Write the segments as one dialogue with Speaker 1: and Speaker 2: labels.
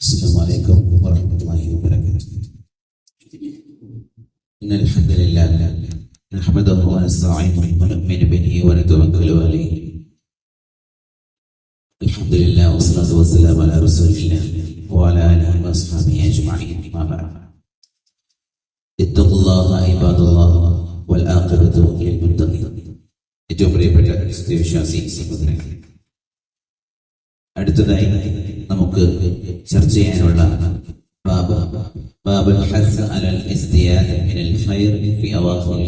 Speaker 1: السلام عليكم ورحمة الله وبركاته إن الحمد لله نحمده ونستعينه ونؤمن به ونتوكل عليه الحمد لله والصلاة والسلام على رسول الله وعلى آله وأصحابه أجمعين ما بعد اتقوا الله عباد الله والعاقبة للمتقين ഏറ്റവും പ്രിയപ്പെട്ട വിശ്വാസി സഹോദരങ്ങളെ അടുത്തതായി നമുക്ക് ചർച്ച ചെയ്യാനുള്ള ബാബ്.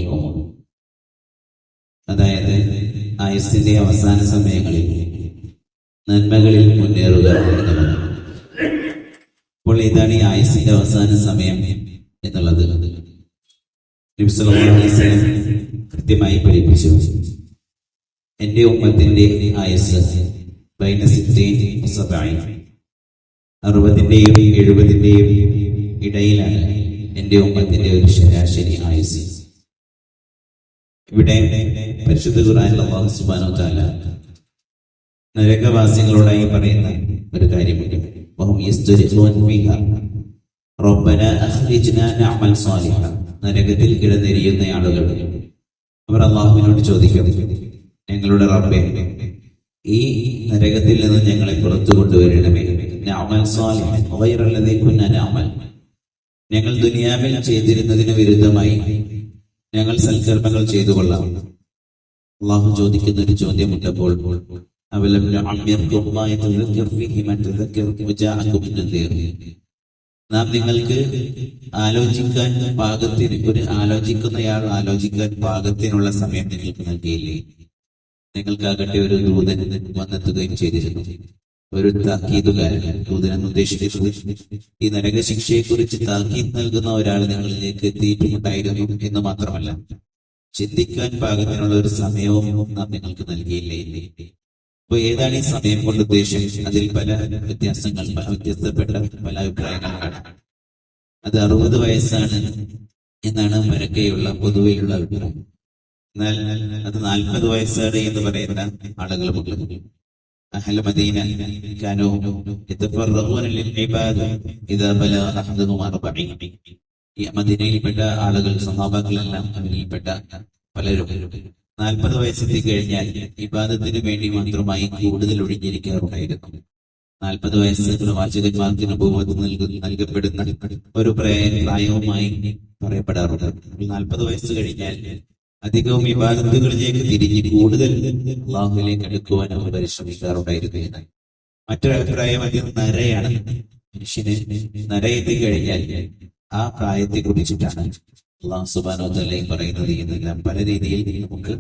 Speaker 1: ഉമർ. അതായത് ആയുസിന്റെ അവസാന സമയങ്ങളിൽ നന്മകളിൽ മുന്നേറുക എന്നുള്ളത് അപ്പോൾ ഇതാണ് ഈ ആയുസിന്റെ അവസാന സമയം എന്നുള്ളത്? കൃത്യമായി പഠിപ്പിച്ചു. എന്റെ ഉമ്മത്തിന്റെ ആയുസ് അറുപതിന്റെയും എഴുപതിന്റെയും ഇടയിലാണ് എന്റെ ഉമ്മത്തിന്റെ ഒരു ശരാശരി ആയുസ്. ഇവിടെ പരിശുദ്ധ വ തആല നരകവാസികളോടായി പറയുന്ന ഒരു കാര്യമുണ്ട്. നരകത്തിൽ കിടന്നിരിക്കുന്ന ആളുകൾ. അവർ അള്ളാഹുവിനോട് ചോദിക്കും ഞങ്ങളുടെ റബ്ബെ ഈ നരകത്തിൽ നിന്ന് ഞങ്ങളെ പുറത്തു കൊണ്ടുവരണമേ. നഅമൽ ഞങ്ങൾ ദുനിയാവിൽ ചെയ്തിരുന്നതിന് വിരുദ്ധമായി ഞങ്ങൾ സൽക്കർമ്മങ്ങൾ ചെയ്തു കൊള്ളാം അള്ളാഹു ചോദിക്കുന്ന ഒരു ചോദ്യമുണ്ടപ്പോൾ അവലം നാം നിങ്ങൾക്ക് ആലോചിക്കാൻ പാകത്തിന് ഒരു ആലോചിക്കുന്നയാൾ ആലോചിക്കാൻ പാകത്തിനുള്ള സമയം നിങ്ങൾക്ക് നൽകിയില്ലേ? നിങ്ങൾക്കാകട്ടെ ഒരു ദൂതൻ വന്നെത്തുകയും ചെയ്തിരുന്നു. ഒരു താക്കീതുകാരൻ ദൂതനെന്ന് ഉദ്ദേശിച്ചു ഈ നരകശിക്ഷയെക്കുറിച്ച് താക്കീത് നൽകുന്ന ഒരാൾ നിങ്ങളിലേക്ക് എത്തിയിട്ടുണ്ടായിരുന്നു എന്ന് മാത്രമല്ല ചിന്തിക്കാൻ പാകത്തിനുള്ള ഒരു സമയവും നാം നിങ്ങൾക്ക് നൽകിയില്ലേ? അപ്പൊ ഏതാണ് ഈ സമയം കൊണ്ട് ഉദ്ദേശം? അതിൽ പല വ്യത്യാസങ്ങൾ വ്യത്യസ്തപ്പെട്ട പല അഭിപ്രായങ്ങൾ കാണാം. അത് അറുപത് വയസ്സാണ് എന്നാണ് പരക്കെയുള്ള പൊതുവെയുള്ള അഭിപ്രായം. എന്നാൽ അത് നാൽപ്പത് വയസ്സാണ് എന്ന് പറയുന്ന ആളുകളുമുണ്ട് മദീനയിൽപ്പെട്ട ആളുകൾ സഹാബാക്കളെല്ലാം അവരിൽപ്പെട്ട പലരും നാൽപ്പത് വയസ്സെത്തി കഴിഞ്ഞാൽ ഇബാദത്തിന് വേണ്ടി മാത്രമായി കൂടുതൽ ഒഴിഞ്ഞിരിക്കാറുണ്ടായിരുന്നു നാൽപ്പത് വയസ്സ് പ്രവാചകന്മാർക്ക് നൽകുന്ന നൽകപ്പെടുന്ന ഒരു പ്രായവുമായി പറയപ്പെടാറുണ്ട്. നാൽപ്പത് വയസ്സ് കഴിഞ്ഞാൽ അധികവും വിവാദത്തുകളിലേക്ക് തിരിഞ്ഞ് കൂടുതൽ ബാഹുലേക്ക് അടുക്കുവാൻ അവർ പരിശ്രമിക്കാറുണ്ടായിരുന്നു മറ്റൊരു അഭിപ്രായം അത് നരയാണ്. മനുഷ്യന് നരയെത്തി കഴിഞ്ഞാൽ ആ പ്രായത്തെ കുറിച്ചിട്ടാണ് അള്ളാഹു സുബാനോ തല്ലയും പറയുന്നത് എന്നെല്ലാം പല രീതിയിൽ നമുക്ക്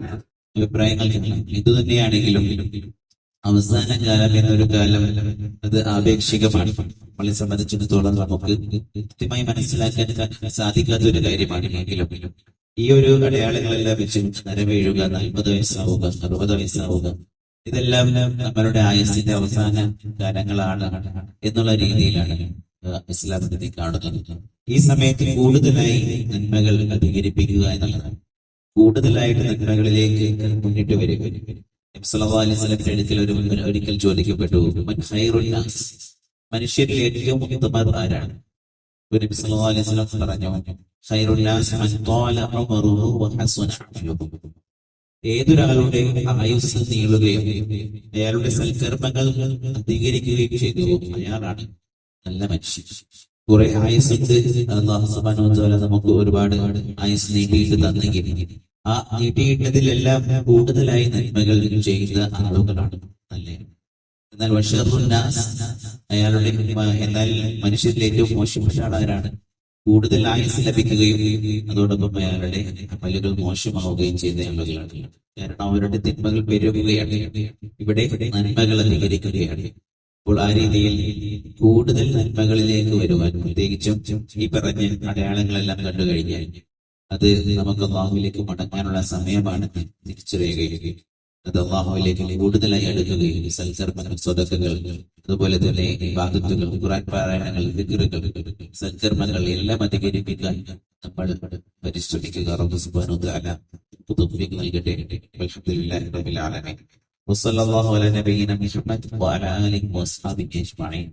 Speaker 1: അഭിപ്രായങ്ങൾ ഇത് തന്നെയാണെങ്കിലും അവസാന കാലം എന്നൊരു കാലം അത് ആപേക്ഷികമാണ്. നമ്മളെ സംബന്ധിച്ചിടത്തോളം നമുക്ക് കൃത്യമായി മനസ്സിലാക്കാൻ സാധിക്കാത്ത ഒരു കാര്യമാണ് എങ്കിലും ഈ ഒരു അടയാളങ്ങളെല്ലാം വെച്ച് നരവീഴുക നാൽപ്പത് വയസ്സാവുക അറുപത് വയസ്സാവുക ഇതെല്ലാം നമ്മളുടെ ആയുസിന്റെ അവസാന കാലങ്ങളാണ് എന്നുള്ള രീതിയിലാണ് ഇസ്ലാമിനെ കാണുന്നത്. ഈ സമയത്ത് കൂടുതലായി നന്മകൾ അധികരിപ്പിക്കുക എന്നുള്ളതാണ്. കൂടുതലായിട്ട് നന്മകളിലേക്ക് മുന്നിട്ട് വരിക ഒരു ഒരിക്കൽ ചോദിക്കപ്പെട്ടു മനുഷ്യരിൽ ഏറ്റവും ആരാണ്? ഒരു സല്ലല്ലാഹു അലൈഹി الناس من طال മൻ وحسن അമലുഹു ഏതൊരാളുടെ ആയുസ് നീളുകയും അയാളുടെ സൽക്കർമ്മങ്ങൾ അധികരിക്കുകയും ചെയ്തു. അയാളാണ് നല്ല മനുഷ്യൻ. കുറെ ആയുസുണ്ട് അള്ളാഹു വതആല നമുക്ക് ഒരുപാട് ആയുസ് നീട്ടിയിട്ട് തന്നെങ്കിൽ ആ നീട്ടിയിട്ടതിലെല്ലാം കൂടുതലായി നന്മകൾ ചെയ്യുന്ന ആളുകളാണ് അല്ലേ? എന്നാൽ വഷറുന്നാസ് അയാളുടെ എന്നാൽ മനുഷ്യരിൽ ഏറ്റവും മോശപ്പെട്ട ആളാരാണ്? കൂടുതൽ ആയുസ് ലഭിക്കുകയും അതോടൊപ്പം അയാളുടെ അമലുകൾ മോശമാവുകയും ചെയ്യുന്ന ആളുകളാണ് കാരണം അവരുടെ തിന്മകൾ പെരുകുകയാണ്. ഇവിടെ നന്മകൾ അധികരിക്കുകയാണ് അപ്പോൾ ആ രീതിയിൽ കൂടുതൽ നന്മകളിലേക്ക് വരുവാൻ പ്രത്യേകിച്ചും ഈ പറഞ്ഞ അടയാളങ്ങളെല്ലാം കണ്ടു കഴിഞ്ഞാൽ അത് നമുക്ക് അള്ളാഹുവിലേക്ക് മടങ്ങാനുള്ള സമയമാണ് തിരിച്ചറിയുകയും അത് അള്ളാഹുവിലേക്ക് കൂടുതലായി അടുക്കുകയും സൽക്കർമ്മങ്ങൾ സ്വതക്കകൾ അതുപോലെ തന്നെ ബാധത്തുകൾ ഖുറാൻ പാരായണങ്ങൾ ദിക്കറുകൾ സൽക്കർമ്മങ്ങൾ എല്ലാം അധികരിപ്പിക്കാൻ നമ്മൾ പരിശ്രമിക്കുക റബ്ബ് സുബ്ഹാനഹു വ തആല നൽകട്ടെ അൽഹംദുലില്ലാഹി റബ്ബിൽ ആലമീൻ وصلى الله على نبينا محمد وعلى اله واصحابه اجمعين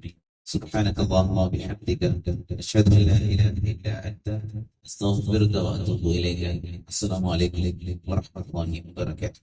Speaker 1: سبحانك اللهم وبحمدك اشهد ان لا اله الا انت استغفرك واتوب اليك السلام عليكم ورحمه الله وبركاته